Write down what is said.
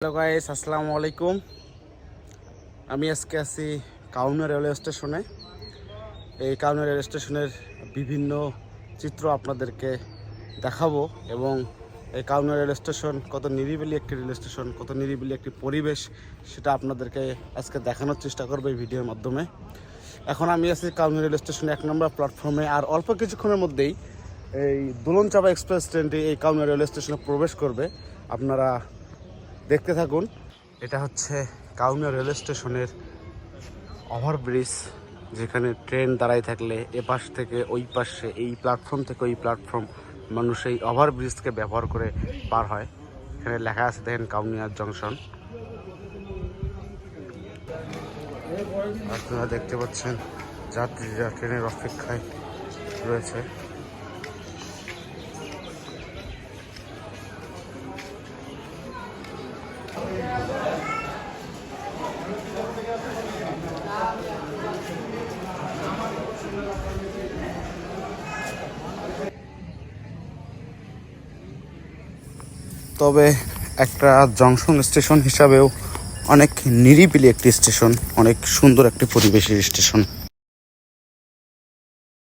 Hello guys আসসালামু আলাইকুম। আমি আজকে আছি কাউনা রেলওয়ে স্টেশনে। এই কাউনা রেলওয়ে স্টেশনের বিভিন্ন চিত্র আপনাদেরকে দেখাবো এবং এই কাউনা রেল স্টেশন কত নিরিবিলি একটি রেল স্টেশন, কত নিরিবিলি একটি পরিবেশ, সেটা আপনাদেরকে আজকে দেখানোর চেষ্টা করব এই ভিডিওর মাধ্যমে। এখন আমি আছি কাউনি রেল স্টেশনে এক নম্বর প্ল্যাটফর্মে আর অল্প কিছুক্ষণের মধ্যেই এই দোলনচাপা এক্সপ্রেস ট্রেনটি এই কাউনি রেল স্টেশনে প্রবেশ করবে। আপনারা দেখতে থাকুন। এটা হচ্ছে কাউনিয়া রেল স্টেশনের ওভারব্রিজ, যেখানে ট্রেন দাঁড়াই থাকলে এপাশ থেকে ওই পাশে, এই প্ল্যাটফর্ম থেকে ওই প্ল্যাটফর্ম মানুষ এই ওভারব্রিজকে ব্যবহার করে পার হয়। এখানে লেখা আছে দেখেন কাউনিয়া জংশন। আপনারা দেখতে পাচ্ছেন যাত্রীরা ট্রেনের অপেক্ষায় রয়েছে। তবে একটা জংশন স্টেশন হিসাবেও অনেক নিরিবিলি একটি স্টেশন অনেক সুন্দর একটি পরিবেশের স্টেশন।